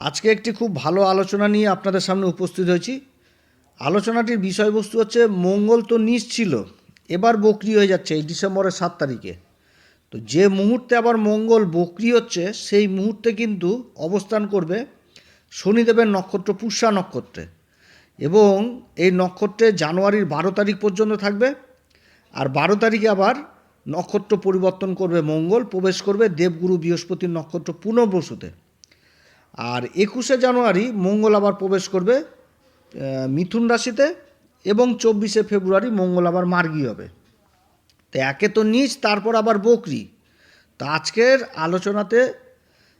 আজকে একটি খুব ভালো আলোচনা নিয়ে আপনাদের সামনে উপস্থিত হয়েছি। আলোচনাটির বিষয়বস্তু হচ্ছে, মঙ্গল তো নিচ ছিল, এবার বকরি হয়ে যাচ্ছে এই ডিসেম্বরের সাত তারিখে। তো যে মুহূর্তে আবার মঙ্গল বকরি হচ্ছে, সেই মুহূর্তে কিন্তু অবস্থান করবে শনিদেবের নক্ষত্র পুষ্যা নক্ষত্রে। এবং এই নক্ষত্রে জানুয়ারির বারো তারিখ পর্যন্ত থাকবে, আর বারো তারিখে আবার নক্ষত্র পরিবর্তন করবে মঙ্গল, প্রবেশ করবে দেবগুরু বৃহস্পতির নক্ষত্র পুনর্বসুতে আর একুশে জানুয়ারি মঙ্গল আবার প্রবেশ করবে মিথুন রাশিতে এবং চব্বিশে ফেব্রুয়ারি মঙ্গল আবার মার্গী হবে। তো একে তো নিচ, তারপর আবার বকরি। তো আজকের আলোচনাতে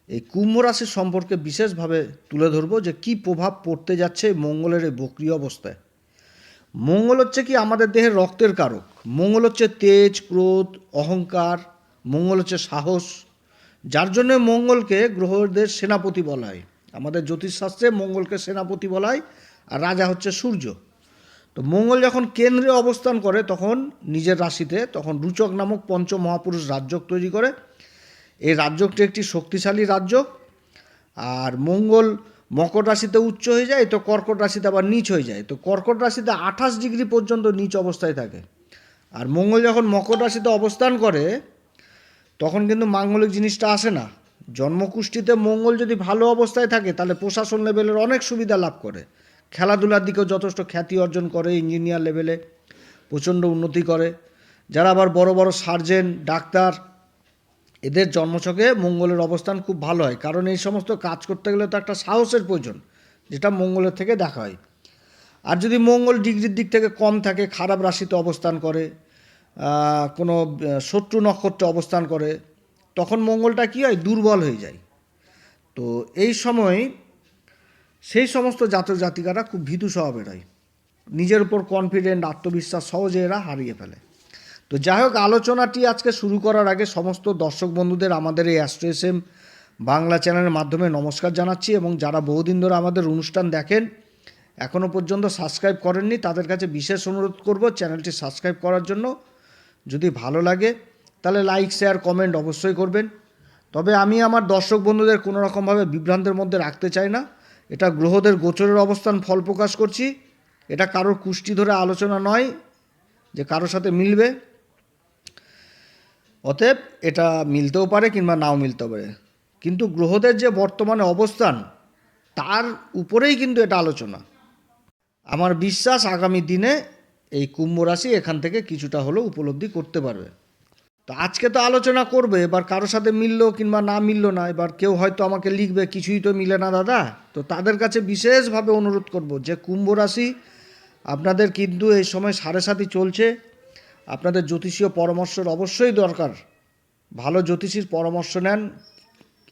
এই কুম্ভ রাশির সম্পর্কে বিশেষভাবে তুলে ধরবো যে কি প্রভাব পড়তে যাচ্ছে মঙ্গলের এই বকরি অবস্থায়। মঙ্গল হচ্ছে কি আমাদের দেহের রক্তের কারক। মঙ্গল হচ্ছে তেজ, ক্রোধ, অহংকার। মঙ্গল হচ্ছে সাহস। যার জন্য মঙ্গলকে গ্রহদের সেনাপতি বলা হয় আমাদের জ্যোতিষশাস্ত্রে মঙ্গলকে সেনাপতি বলা হয় আর রাজা হচ্ছে সূর্য। তো মঙ্গল যখন কেন্দ্রে অবস্থান করে, তখন নিজের রাশিতে, তখন রুচক নামক পঞ্চ মহাপুরুষ রাজ্যক তৈরি করে। এই রাজ্যকটি একটি শক্তিশালী রাজ্য আর মঙ্গল মকর রাশিতে উচ্চ হয়ে যায়, তো কর্কট রাশিতে আবার নিচ হয়ে যায়। তো কর্কট রাশিতে আঠাশ ডিগ্রি পর্যন্ত নিচ অবস্থায় থাকে। আর মঙ্গল যখন মকর রাশিতে অবস্থান করে তখন কিন্তু মাঙ্গলিক জিনিসটা আসে না। জন্মকুষ্ঠিতে মঙ্গল যদি ভালো অবস্থায় থাকে, তাহলে প্রশাসন লেভেলের অনেক সুবিধা লাভ করে। খেলাধুলার দিকেও যথেষ্ট খ্যাতি অর্জন করে ইঞ্জিনিয়ার লেভেলে প্রচণ্ড উন্নতি করে। যারা আবার বড় বড় সার্জেন ডাক্তার, এদের জন্মছকে মঙ্গলের অবস্থান খুব ভালো হয়। কারণ এই সমস্ত কাজ করতে গেলে তো একটা সাহসের প্রয়োজন, যেটা মঙ্গলের থেকে দেখা হয়। আর যদি মঙ্গল ডিগ্রির দিক থেকে কম থাকে, খারাপ রাশিতে অবস্থান করে কোনো শত্রু নক্ষত্রে অবস্থান করে, তখন মঙ্গলটা কী হয়? দুর্বল হয়ে যায়। তো এই সময়, সেই সমস্ত জাতক জাতিকারা খুব ভীতু স্বভাবের হয়। নিজের উপর কনফিডেন্ট আত্মবিশ্বাস সহজে এরা হারিয়ে ফেলে। তো যাই হোক, আলোচনাটি আজকে শুরু করার আগে সমস্ত দর্শক বন্ধুদের আমাদের এই অ্যাস্ট্রো এস এম বাংলা চ্যানেলের মাধ্যমে নমস্কার জানাচ্ছি এবং যারা বহুদিন ধরে আমাদের অনুষ্ঠান দেখেন এখনও পর্যন্ত সাবস্ক্রাইব করেননি, তাদের কাছে বিশেষ অনুরোধ করব চ্যানেলটি সাবস্ক্রাইব করার জন্য। যদি ভালো লাগে, তাহলে লাইক শেয়ার কমেন্ট অবশ্যই করবেন। তবে আমি আমার দর্শক বন্ধুদের কোনো রকমভাবে বিভ্রান্তের মধ্যে রাখতে চাই না। এটা গ্রহদের গোচরের অবস্থান ফল প্রকাশ করছি। এটা কারোর কুষ্টি ধরে আলোচনা নয় যে কারোর সাথে মিলবে। অতএব এটা মিলতেও পারে কিংবা নাও মিলতে পারে। কিন্তু গ্রহদের যে বর্তমানে অবস্থান, তার উপরেই কিন্তু এটা আলোচনা। আমার বিশ্বাস আগামী দিনে এই কুম্ভ রাশি এখান থেকে কিছুটা হলেও উপলব্ধি করতে পারবে। তো আজকে তো আলোচনা করবে, এবার কারোর সাথে মিললো কিংবা না মিললো না, এবার কেউ হয়তো আমাকে লিখবে, কিছুই তো মিলে না দাদা। তো তাদের কাছে বিশেষভাবে অনুরোধ করব যে কুম্ভ রাশি আপনাদের কিন্তু এই সময় সাড়ে সাথী চলছে। আপনাদের জ্যোতিষীয় পরামর্শের অবশ্যই দরকার। ভালো জ্যোতিষীর পরামর্শ নেন।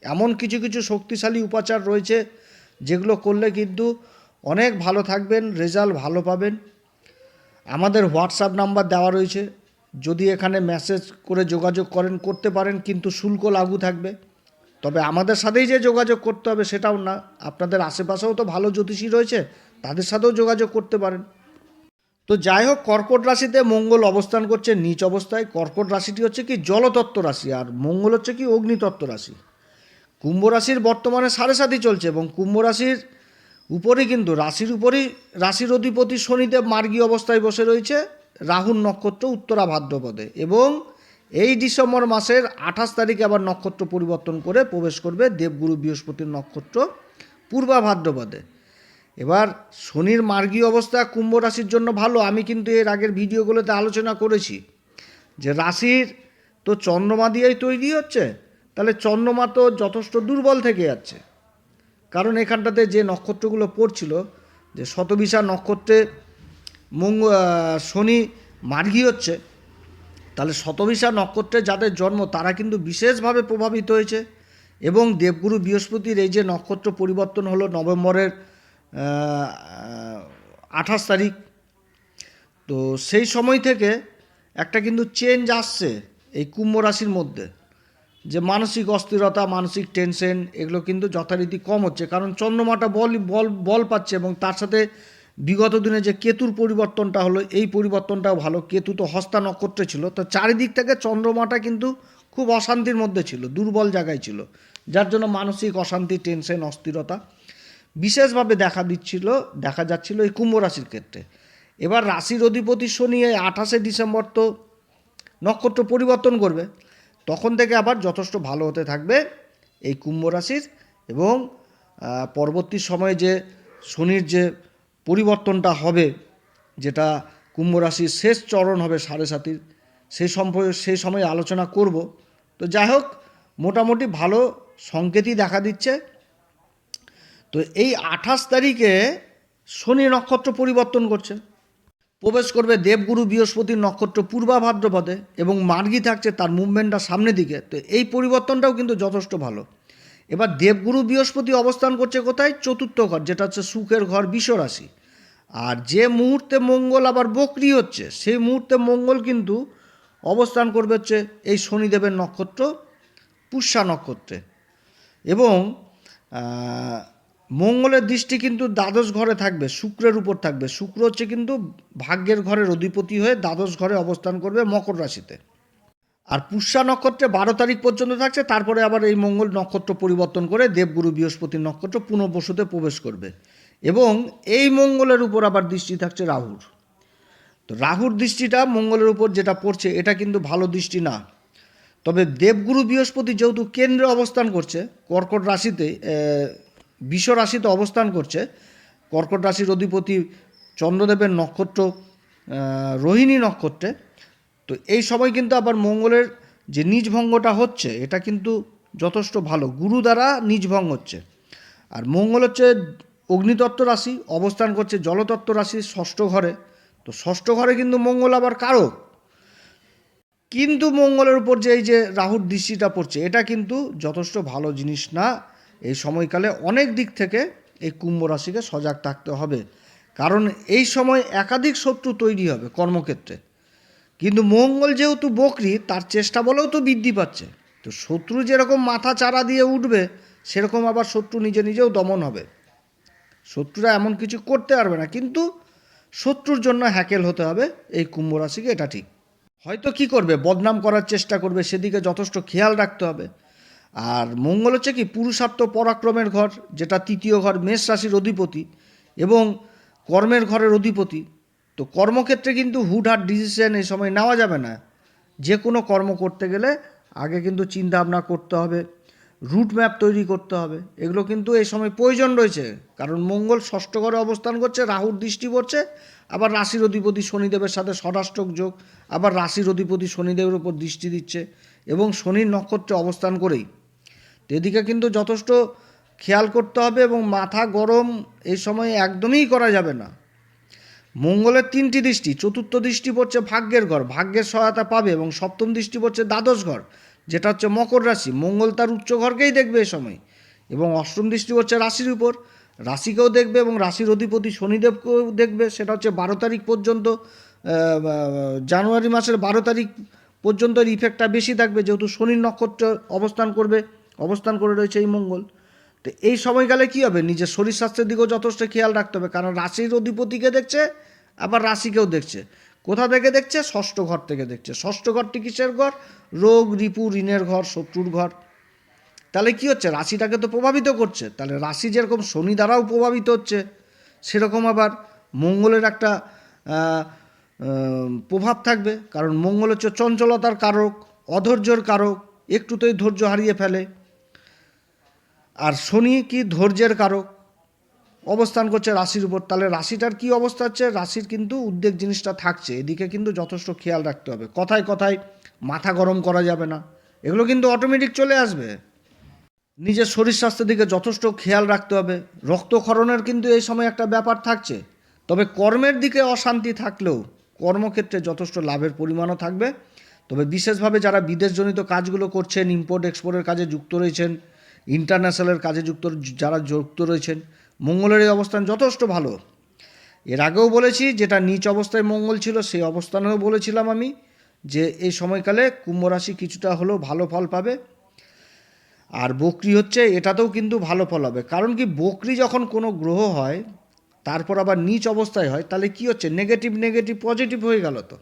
এমন কিছু কিছু শক্তিশালী উপাচার রয়েছে যেগুলো করলে কিন্তু অনেক ভালো থাকবেন, রেজাল্ট ভালো পাবেন। আমাদের হোয়াটসঅ্যাপ নাম্বার দেওয়া রয়েছে। যদি এখানে মেসেজ করে যোগাযোগ করেন, করতে পারেন, কিন্তু শুল্ক লাগু থাকবে। তবে আমাদের সাথেই যে যোগাযোগ করতে হবে সেটাও না। আপনাদের আশেপাশেও তো ভালো জ্যোতিষী রয়েছে, তাদের সাথেও যোগাযোগ করতে পারেন। তো যাই হোক, কর্কট রাশিতে মঙ্গল অবস্থান করছে নিচ অবস্থায়। কর্কট রাশিটি হচ্ছে কি? জলতত্ত্ব রাশি, আর মঙ্গল হচ্ছে কি? অগ্নিতত্ত্ব রাশি। কুম্ভ রাশির বর্তমানে সাড়ে সাথী চলছে এবং কুম্ভ রাশির উপরেই কিন্তু রাশির উপরেই, রাশির অধিপতি শনিদেব মার্গী অবস্থায় বসে রয়েছে, রাহুর নক্ষত্র উত্তরা ভাদ্রপদে এবং এই ডিসেম্বর মাসের আঠাশ তারিখে আবার নক্ষত্র পরিবর্তন করে প্রবেশ করবে দেবগুরু বৃহস্পতির নক্ষত্র পূর্বা ভাদ্রপদে। এবার শনির মার্গী অবস্থা কুম্ভ রাশির জন্য ভালো, আমি কিন্তু এর আগের ভিডিওগুলোতে আলোচনা করেছি যে রাশির তো চন্দ্রমা দিয়েই তৈরি হচ্ছে, তাহলে চন্দ্রমা তো যথেষ্ট দুর্বল থেকে যাচ্ছে। কারণ এখানটাতে যে নক্ষত্রগুলো পড়ছিল, যে শতবিশা নক্ষত্রে মঙ্গ শনি মার্গী হচ্ছে, তাহলে শতবিশা নক্ষত্রে যাদের জন্ম, তারা কিন্তু বিশেষভাবে প্রভাবিত হয়েছে এবং দেবগুরু বৃহস্পতির এই যে নক্ষত্র পরিবর্তন হলো নভেম্বরের আঠাশ তারিখ। তো সেই সময় থেকে একটা কিন্তু চেঞ্জ আসছে এই কুম্ভ রাশির মধ্যে। যে মানসিক অস্থিরতা, মানসিক টেনশন এগুলো কিন্তু যথারীতি কম হচ্ছে। কারণ চন্দ্রমাটা বল বল বল পাচ্ছে এবং তার সাথে বিগত দিনে যে কেতুর পরিবর্তনটা হলো, এই পরিবর্তনটাও ভালো। কেতু তো হস্তা নক্ষত্রে ছিল। তো চারিদিক থেকে চন্দ্রমাটা কিন্তু খুব অশান্তির মধ্যে ছিল, দুর্বল জায়গায় ছিল। যার জন্য মানসিক অশান্তি টেনশন অস্থিরতা বিশেষভাবে দেখা দিচ্ছিল, দেখা যাচ্ছিল এই কুম্ভ রাশির ক্ষেত্রে। এবার রাশির অধিপতি শনি এই আঠাশে ডিসেম্বর তো নক্ষত্র পরিবর্তন করবে। তখন থেকে আবার যথেষ্ট ভালো হতে থাকবে এই কুম্ভ রাশির এবং পরবর্তী সময়ে যে শনির যে পরিবর্তনটা হবে, যেটা কুম্ভ রাশির শেষ চরণ হবে সাড়ে সাতির সেই সম্পর্কে সেই সময় আলোচনা করব। তো যাই হোক, মোটামুটি ভালো সংকেতই দেখা দিচ্ছে। তো এই আঠাশ তারিখে শনি নক্ষত্র পরিবর্তন করছে। প্রবেশ করবে দেবগুরু বৃহস্পতির নক্ষত্র পূর্বা ভাদ্রপদে এবং মার্গী থাকছে তার মুভমেন্টটা সামনের দিকে। তো এই পরিবর্তনটাও কিন্তু যথেষ্ট ভালো। এবার দেবগুরু বৃহস্পতি অবস্থান করছে কোথায়? চতুর্থ ঘর, যেটা হচ্ছে সুখের ঘর বিশ্বরাশি আর যে মুহূর্তে মঙ্গল আবার বক্রি হচ্ছে, সেই মুহূর্তে মঙ্গল কিন্তু অবস্থান করবে হচ্ছে এই শনিদেবের নক্ষত্র, পুষ্যা নক্ষত্রে। এবং মঙ্গলের দৃষ্টি কিন্তু দ্বাদশ ঘরে থাকবে, শুক্রের উপর থাকবে। শুক্র হচ্ছে কিন্তু ভাগ্যের ঘরের অধিপতি হয়ে দ্বাদশ ঘরে অবস্থান করবে মকর রাশিতে। আর পুষ্যা নক্ষত্রে বারো তারিখ পর্যন্ত থাকছে, তারপরে আবার এই মঙ্গল নক্ষত্র পরিবর্তন করে দেবগুরু বৃহস্পতির নক্ষত্র পুনঃবসুতে প্রবেশ করবে। এবং এই মঙ্গলের উপর আবার দৃষ্টি থাকছে রাহুর। তো রাহুর দৃষ্টিটা মঙ্গলের উপর যেটা পড়ছে, এটা কিন্তু ভালো দৃষ্টি না। তবে দেবগুরু বৃহস্পতি যেহেতু কেন্দ্রে অবস্থান করছে, কর্কট রাশিতে বিশ্ব রাশিতে অবস্থান করছে। কর্কট রাশির অধিপতি চন্দ্রদেবের নক্ষত্র রোহিণী নক্ষত্রে। তো এই সময় কিন্তু আবার মঙ্গলের যে নিজভঙ্গটা হচ্ছে, এটা কিন্তু যথেষ্ট ভালো। গুরু দ্বারা নিজভঙ্গ হচ্ছে। আর মঙ্গল হচ্ছে অগ্নিতত্ত্ব রাশি, অবস্থান করছে জলতত্ত্ব রাশি ষষ্ঠ ঘরে। তো ষষ্ঠ ঘরে কিন্তু মঙ্গল আবার কারক। কিন্তু মঙ্গলের উপর যে এই যে রাহুর দৃষ্টিটা পড়ছে, এটা কিন্তু যথেষ্ট ভালো জিনিস না। এই সময়কালে অনেক দিক থেকে এই কুম্ভ রাশিকে সজাগ থাকতে হবে। কারণ এই সময় একাধিক শত্রু তৈরি হবে কর্মক্ষেত্রে। কিন্তু মঙ্গল যেহেতু বকরি, তার চেষ্টা বলেও তো বৃদ্ধি পাচ্ছে। তো শত্রু যেরকম মাথা চারা দিয়ে উঠবে, সেরকম আবার শত্রু নিজে নিজেও দমন হবে। শত্রুরা এমন কিছু করতে পারবে না, কিন্তু শত্রুর জন্য হ্যাকেল হতে হবে। এই কুম্ভ রাশিকে এটা ঠিক। হয়তো কি করবে? বদনাম করার চেষ্টা করবে, সেদিকে যথেষ্ট খেয়াল রাখতে হবে। আর মঙ্গল হচ্ছে কি, পুরুষার্থ পরাক্রমের ঘর, যেটা তৃতীয় ঘর মেষ রাশির অধিপতি এবং কর্মের ঘরের অধিপতি। তো কর্মক্ষেত্রে কিন্তু হুটহাট ডিসিশন এই সময় নেওয়া যাবে না। যে কোনো কর্ম করতে গেলে আগে কিন্তু চিন্তা ভাবনা করতে হবে রুট ম্যাপ তৈরি করতে হবে। এগুলো কিন্তু এই সময় প্রয়োজন রয়েছে, কারণ মঙ্গল ষষ্ঠ ঘরে অবস্থান করছে, রাহুর দৃষ্টি পড়ছে, আবার রাশির অধিপতি শনিদেবের সাথে ষষ্ঠক যোগ, আবার রাশির অধিপতি শনিদেবের উপর দৃষ্টি দিচ্ছে এবং শনির নক্ষত্রে অবস্থান করেই। এদিকে কিন্তু যথেষ্ট খেয়াল করতে হবে এবং মাথা গরম এই সময় একদমই করা যাবে না। মঙ্গলের তিনটি দৃষ্টি, চতুর্থ দৃষ্টি পড়ছে ভাগ্যের ঘর, ভাগ্যের সহায়তা পাবে এবং সপ্তম দৃষ্টি পড়ছে দ্বাদশ ঘর, যেটা হচ্ছে মকর রাশি। মঙ্গল তার উচ্চ ঘরকেই দেখবে এ সময় এবং অষ্টম দৃষ্টি পড়ছে রাশির উপর, রাশিকেও দেখবে এবং রাশির অধিপতি শনিদেবকেও দেখবে, সেটা হচ্ছে বারো তারিখ পর্যন্ত জানুয়ারি মাসের বারো তারিখ পর্যন্ত ইফেক্টটা বেশি থাকবে, যেহেতু শনির নক্ষত্র অবস্থান করবে। অবস্থান করে রয়েছে এই মঙ্গল। তো এই সময়কালে কী হবে? নিজের শরীর স্বাস্থ্যের দিকেও যথেষ্ট খেয়াল রাখতে হবে। কারণ রাশির অধিপতিকে দেখছে, আবার রাশিকেও দেখছে। কোথা থেকে দেখছে? ষষ্ঠ ঘর থেকে দেখছে। ষষ্ঠ ঘরটি কিসের ঘর? রোগ, রিপু, ঋণের ঘর, শত্রুর ঘর। তাহলে কি হচ্ছে? রাশিটাকে তো প্রভাবিত করছে। তাহলে রাশি যেরকম শনি দ্বারাও প্রভাবিত হচ্ছে, সেরকম আবার মঙ্গলের একটা প্রভাব থাকবে। কারণ মঙ্গল হচ্ছে চঞ্চলতার কারক, অধৈর্যর কারক, একটুতেই ধৈর্য হারিয়ে ফেলে। আর শনি কি ধৈর্যের কারক? অবস্থান করছে রাশির উপর। তাহলে রাশিটার কি অবস্থা হচ্ছে? রাশির কিন্তু উদ্বেগ জিনিসটা থাকছে। এদিকে কিন্তু যথেষ্ট খেয়াল রাখতে হবে। কথায় কথায় মাথা গরম করা যাবে না। এগুলো কিন্তু অটোমেটিক চলে আসবে। নিজের শরীর স্বাস্থ্যের দিকে যথেষ্ট খেয়াল রাখতে হবে। রক্তক্ষরণের কিন্তু এই সময় একটা ব্যাপার থাকছে। তবে কর্মের দিকে অশান্তি থাকলেও কর্মক্ষেত্রে যথেষ্ট লাভের পরিমাণও থাকবে। তবে বিশেষভাবে যারা বিদেশজনিত কাজগুলো করছেন ইম্পোর্ট এক্সপোর্টের কাজে যুক্ত রয়েছেন ইন্টারন্যাশনালের কাজে যুক্ত, যারা যুক্ত রয়েছেন, মঙ্গলের এই অবস্থান যথেষ্ট ভালো। এর আগেও বলেছি, যেটা নিচ অবস্থায় মঙ্গল ছিল, সেই অবস্থানেও বলেছিলাম আমি যে এই সময়কালে কুম্ভ রাশি কিছুটা হলেও ভালো ফল পাবে। আর বকরি হচ্ছে, এটাতেও কিন্তু ভালো ফল হবে। কারণ কি, বকরি যখন কোনো গ্রহ হয়, তারপর আবার নিচ অবস্থায় হয়, তাহলে কি হচ্ছে নেগেটিভ নেগেটিভ পজিটিভ হয়ে গেল তো।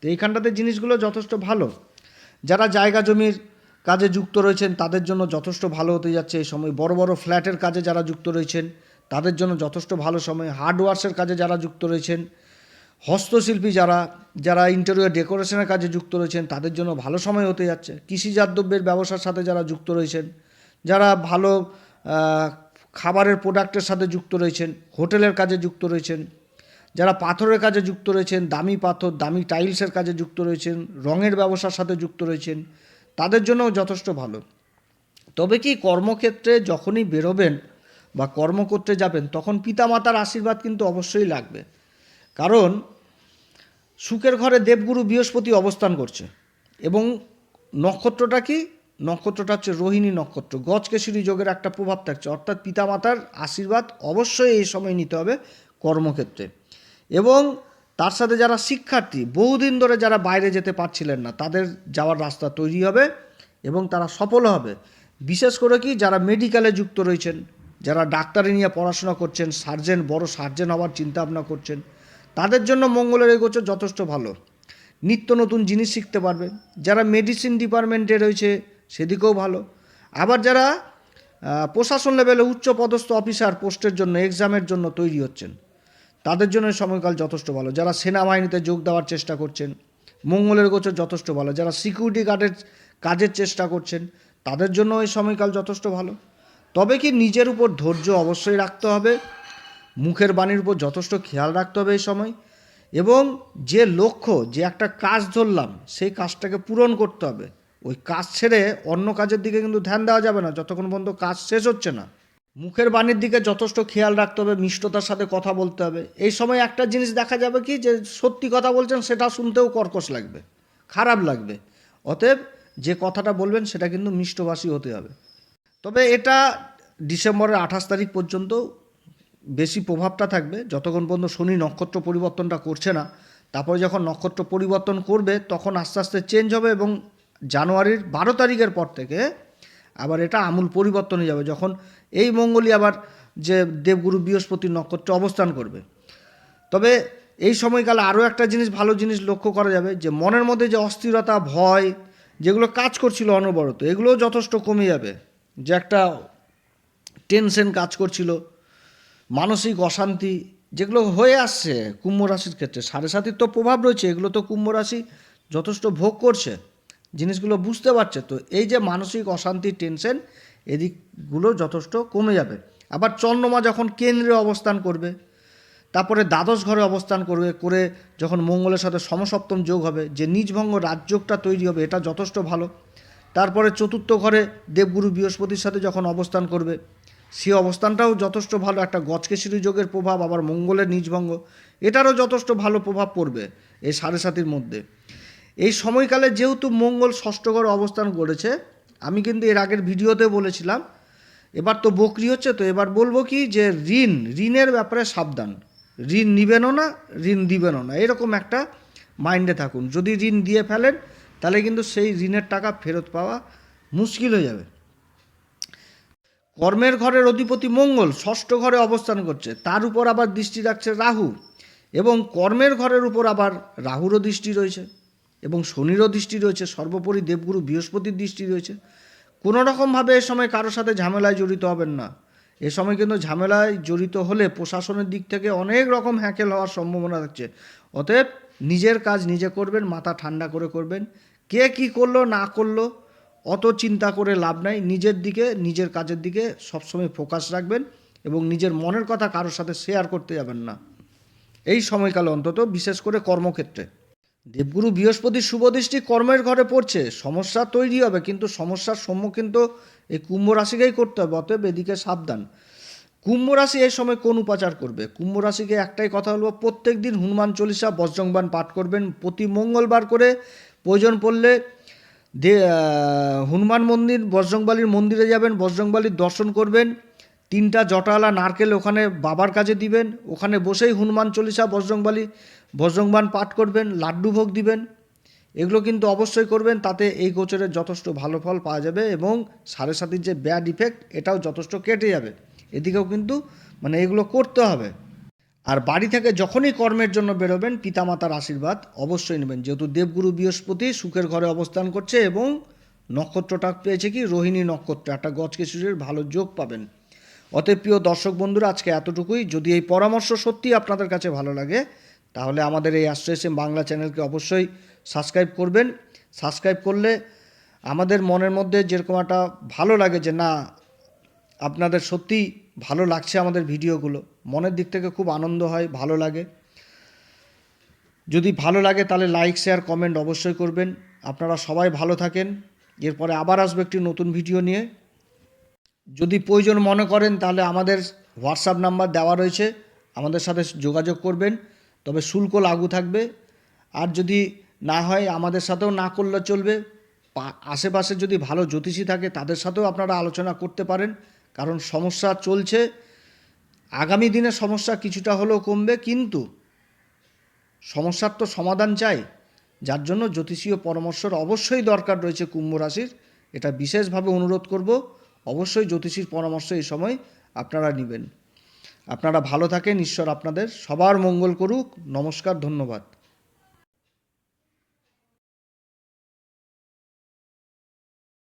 তো এইখানটাতে জিনিসগুলো যথেষ্ট ভালো। যারা জায়গা জমির কাজে যুক্ত রয়েছেন তাদের জন্য যথেষ্ট ভালো হতে যাচ্ছে এই সময় বড় বড় ফ্ল্যাটের কাজে যারা যুক্ত রয়েছেন তাদের জন্য যথেষ্ট ভালো সময় হার্ডওয়ার্সের কাজে যারা যুক্ত রয়েছেন হস্তশিল্পী যারা যারা ইন্টেরিয়র ডেকোরেশনের কাজে যুক্ত রয়েছেন তাদের জন্য ভালো সময় হতে যাচ্ছে কৃষিজাত দ্রব্যের ব্যবসার সাথে যারা যুক্ত রয়েছেন যারা ভালো খাবারের প্রোডাক্টের সাথে যুক্ত রয়েছেন হোটেলের কাজে যুক্ত রয়েছেন যারা পাথরের কাজে যুক্ত রয়েছেন দামি পাথর দামি টাইলসের কাজে যুক্ত রয়েছেন রঙের ব্যবসার সাথে যুক্ত রয়েছেন তাদের জন্যও যথেষ্ট ভালো। তবে কি কর্মক্ষেত্রে যখনই বেরোবেন বা কর্ম করতে যাবেন, তখন পিতামাতার আশীর্বাদ কিন্তু অবশ্যই লাগবে। কারণ সুখের ঘরে দেবগুরু বৃহস্পতি অবস্থান করছে এবং নক্ষত্রটা কি? নক্ষত্রটা হচ্ছে রোহিণী নক্ষত্র। গজকেশরী যোগের একটা প্রভাব থাকছে। অর্থাৎ পিতামাতার আশীর্বাদ অবশ্যই এই সময় নিতে হবে কর্মক্ষেত্রে। এবং তার সাথে যারা শিক্ষার্থী, বহুদিন ধরে যারা বাইরে যেতে পারছিলেন না, তাদের যাওয়ার রাস্তা তৈরি হবে এবং তারা সফল হবে। বিশেষ করে কি, যারা মেডিকেলে যুক্ত রয়েছেন, যারা ডাক্তারি নিয়ে পড়াশোনা করছেন সার্জেন বড় সার্জেন হওয়ার চিন্তাভাবনা করছেন, তাদের জন্য মঙ্গলের এগোচ্ছে যথেষ্ট ভালো। নিত্য নতুন জিনিস শিখতে পারবে। যারা মেডিসিন ডিপার্টমেন্টে রয়েছে, সেদিকেও ভালো। আবার যারা প্রশাসন লেভেলে উচ্চ পদস্থ অফিসার পোস্টের জন্য এক্সামের জন্য তৈরি হচ্ছেন তাদের জন্য সময়কাল যথেষ্ট ভালো। যারা সেনাবাহিনীতে যোগ দেওয়ার চেষ্টা করছেন, মঙ্গলের গোচর যথেষ্ট ভালো। যারা সিকিউরিটি গার্ডের কাজের চেষ্টা করছেন, তাদের জন্য এই সময়কাল যথেষ্ট ভালো। তবে কি নিজের উপর ধৈর্য অবশ্যই রাখতে হবে? মুখের বাণীর উপর যথেষ্ট খেয়াল রাখতে হবে এই সময়। এবং যে লক্ষ্য, যে একটা কাজ ধরলাম, সেই কাজটাকে পূরণ করতে হবে। ওই কাজ ছেড়ে অন্য কাজের দিকে কিন্তু ধ্যান দেওয়া যাবে না। যতক্ষণ পর্যন্ত কাজ শেষ হচ্ছে না মুখের বাণীর দিকে যথেষ্ট খেয়াল রাখতে হবে, মিষ্টতার সাথে কথা বলতে হবে। এই সময় একটা জিনিস দেখা যাবে কি, যে সত্যি কথা বলছেন, সেটা শুনতেও কর্কশ লাগবে, খারাপ লাগবে। অতএব যে কথাটা বলবেন, সেটা কিন্তু মিষ্টভাষী হতে হবে। তবে এটা ডিসেম্বরের আঠাশ তারিখ পর্যন্ত বেশি প্রভাবটা থাকবে। যতক্ষণ পর্যন্ত শনি নক্ষত্র পরিবর্তনটা করছে না, তারপরে যখন নক্ষত্র পরিবর্তন করবে, তখন আস্তে আস্তে চেঞ্জ হবে এবং জানুয়ারির বারো তারিখের পর থেকে আবার এটা আমূল পরিবর্তন হয়ে যাবে, যখন এই মঙ্গলই আবার যে দেবগুরু বৃহস্পতি নক্ষত্রে অবস্থান করবে। তবে এই সময়কালে আরও একটা জিনিস, ভালো জিনিস লক্ষ্য করা যাবে যে, মনের মধ্যে যে অস্থিরতা, ভয়, যেগুলো কাজ করছিল অনবরত, এগুলোও যথেষ্ট কমে যাবে। যে একটা টেনশন কাজ করছিল, মানসিক অশান্তি যেগুলো হয়ে আসছে কুম্ভ রাশির ক্ষেত্রে, সাড়ে সাতির তো প্রভাব রয়েছে, এগুলো তো কুম্ভ রাশি যথেষ্ট ভোগ করছে। জিনিসগুলো বুঝতে পারছে তো এই যে মানসিক অশান্তি টেনশন এদিকগুলো যথেষ্ট কমে যাবে। আবার চন্দ্রমা যখন কেন্দ্রে অবস্থান করবে, তারপরে দ্বাদশ ঘরে অবস্থান করবে, করে যখন মঙ্গলের সাথে সমসপ্তম যোগ হবে, যে নিজভঙ্গ রাজযোগটা তৈরি হবে, এটা যথেষ্ট ভালো। তারপরে চতুর্থ ঘরে দেবগুরু বৃহস্পতির সাথে যখন অবস্থান করবে, সে অবস্থানটাও যথেষ্ট ভালো। একটা গজকেশরী যোগের প্রভাব, আবার মঙ্গলের নিজভঙ্গ, এটারও যথেষ্ট ভালো প্রভাব পড়বে এই সাড়ে সাতির মধ্যে। এই সময়কালে যেহেতু মঙ্গল ষষ্ঠ ঘরে অবস্থান করেছে, আমি কিন্তু এর আগের ভিডিওতে বলেছিলাম, এবার তো বকরি হচ্ছে, তো এবার বলব কি যে ঋণ, ঋণের ব্যাপারে সাবধান। ঋণ নিবেনও না, ঋণ দিবেনও না। এরকম একটা মাইন্ডে থাকুন। যদি ঋণ দিয়ে ফেলেন, তাহলে কিন্তু সেই ঋণের টাকা ফেরত পাওয়া মুশকিল হয়ে যাবে। কর্মের ঘরের অধিপতি মঙ্গল ষষ্ঠ ঘরে অবস্থান করছে, তার উপর আবার দৃষ্টি রাখছে রাহু, এবং কর্মের ঘরের উপর আবার রাহুরও দৃষ্টি রয়েছে। এবং শনিরও দৃষ্টি রয়েছে, সর্বোপরি দেবগুরু বৃহস্পতির দৃষ্টি রয়েছে। কোনো রকমভাবে এ সময় কারোর সাথে ঝামেলায় জড়িত হবেন না। এ সময় কিন্তু ঝামেলায় জড়িত হলে প্রশাসনের দিক থেকে অনেক রকম হ্যাকেল হওয়ার সম্ভাবনা থাকছে। অতএব নিজের কাজ নিজে করবেন, মাথা ঠান্ডা করে করবেন। কে কি করল, না করল, অত চিন্তা করে লাভ নাই। নিজের দিকে, নিজের কাজের দিকে সবসময় ফোকাস রাখবেন এবং নিজের মনের কথা কারোর সাথে শেয়ার করতে যাবেন না। এই সময়কালে অন্তত বিশেষ করে কর্মক্ষেত্রে। দেবগুরু বৃহস্পতির শুভদৃষ্টি কর্মের ঘরে পড়ছে। সমস্যা তৈরি হবে, কিন্তু সমস্যার সম্মুখীন তো এই কুম্ভ রাশিকেই করতে হবে, অতএব এদিকে সাবধান। কুম্ভ রাশি এই সময় কোন উপাচার করবে? কুম্ভ রাশিকে একটাই কথা বলব প্রত্যেক দিন হনুমান চল্লিশা বজ্রংবান পাঠ করবেন। প্রতি মঙ্গলবার করে প্রয়োজন পড়লে দে হনুমান মন্দির, বজ্রংবালির মন্দিরে যাবেন, বজরংবালির দর্শন করবেন। তিনটা জটালা নারকেল ওখানে বাবার কাছে দিবেন, ওখানে বসেই হনুমান চল্লিশা, বজরংবালি বজরংবান পাঠ করবেন, লাড্ডু ভোগ দিবেন। এগুলো কিন্তু অবশ্যই করবেন, তাতে এই গোচরের যথেষ্ট ভালো ফল পাওয়া যাবে এবং সাড়ে সাতির যে ব্যাড ইফেক্ট এটাও যথেষ্ট কেটে যাবে। এদিকেও কিন্তু মানে এগুলো করতে হবে। আর বাড়ি থেকে যখনই কর্মের জন্য বেরোবেন, পিতামাতার আশীর্বাদ অবশ্যই নেবেন। যেহেতু দেবগুরু বৃহস্পতি সুখের ঘরে অবস্থান করছে এবং নক্ষত্রটা পেয়েছে কি? রোহিণী নক্ষত্র, একটা গজকেশুরের ভালো যোগ পাবেন। অতএব প্রিয় দর্শক বন্ধুরা, আজকে এতটুকুই। যদি এই পরামর্শ সত্যি আপনাদের কাছে ভালো লাগে তাহলে আমাদের এই অ্যাস্ট্রেসএম বাংলা চ্যানেলকে অবশ্যই সাবস্ক্রাইব করবেন। সাবস্ক্রাইব করলে আমাদের মনের মধ্যে যেরকম একটা ভালো লাগে যে, না, আপনাদের সত্যি ভালো লাগছে আমাদের ভিডিওগুলো। মনের দিক থেকে খুব আনন্দ হয়, ভালো লাগে। যদি ভালো লাগে তাহলে লাইক, শেয়ার, কমেন্ট অবশ্যই করবেন। আপনারা সবাই ভালো থাকেন। এরপরে আবার আসবে একটি নতুন ভিডিও নিয়ে। যদি প্রয়োজন মনে করেন তাহলে আমাদের হোয়াটসঅ্যাপ নাম্বার দেওয়া রয়েছে। আমাদের সাথে যোগাযোগ করবেন। তবে শুল্ক লাগু থাকবে। আর যদি না হয়, আমাদের সাথেও না করলে চলবে। আশেপাশে যদি ভালো জ্যোতিষী থাকে, তাদের সাথেও আপনারা আলোচনা করতে পারেন। কারণ সমস্যা চলছে। আগামী দিনে সমস্যা কিছুটা হলেও কমবে, কিন্তু সমস্যার তো সমাধান চাই। যার জন্য জ্যোতিষীয় পরামর্শের অবশ্যই দরকার রয়েছে কুম্ভ রাশির। এটা বিশেষভাবে অনুরোধ করব। অবশ্যই জ্যোতিষীর পরামর্শ এই সময় আপনারা নেবেন। আপনারা ভালো থাকেন ঈশ্বর আপনাদের সবার মঙ্গল করুক। নমস্কার ধন্যবাদ।